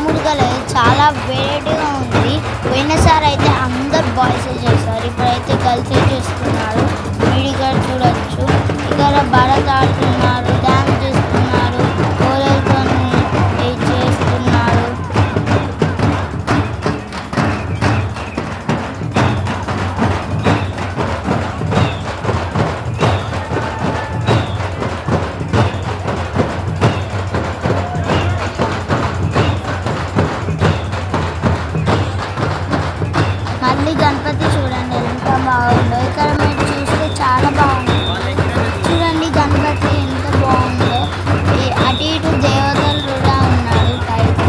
మామూలుగా లేదు చాలా వేడిగా ఉంది. పోయినసారి అయితే అందరు బాయ్స్ చేస్తారు. ఇప్పుడైతే గర్ల్స్ చేస్తున్నారు. విడిగా చూడచ్చు. చూడండి గణపతి చూడండి ఎంత బాగుందో. ఇక్కడ మీరు చూస్తే చాలా బాగుంది. చూడండి గణపతి ఎంత బాగుందో. అటు ఇటు దేవతలు కూడా ఉన్నారు పైకి.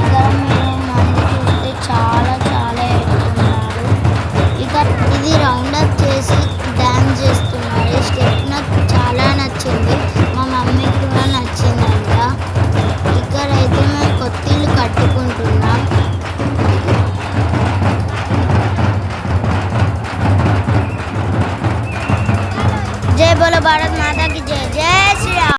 ఇక్కడ మీరు మంది చూస్తే చాలా చాలా ఎడుతున్నారు ఇక్కడ ఇది రౌండప్ చేసి డ్యాన్స్ చేస్తున్నారు. స్టెప్ నాకు చాలా నచ్చింది. మా మమ్మీకి కూడా నచ్చిందంట. ఇక్కడైతే మేము కొత్తిళ్ళు కట్టుకుంటున్నాం. जय बोलो भारत माता की जय जय श्री राम।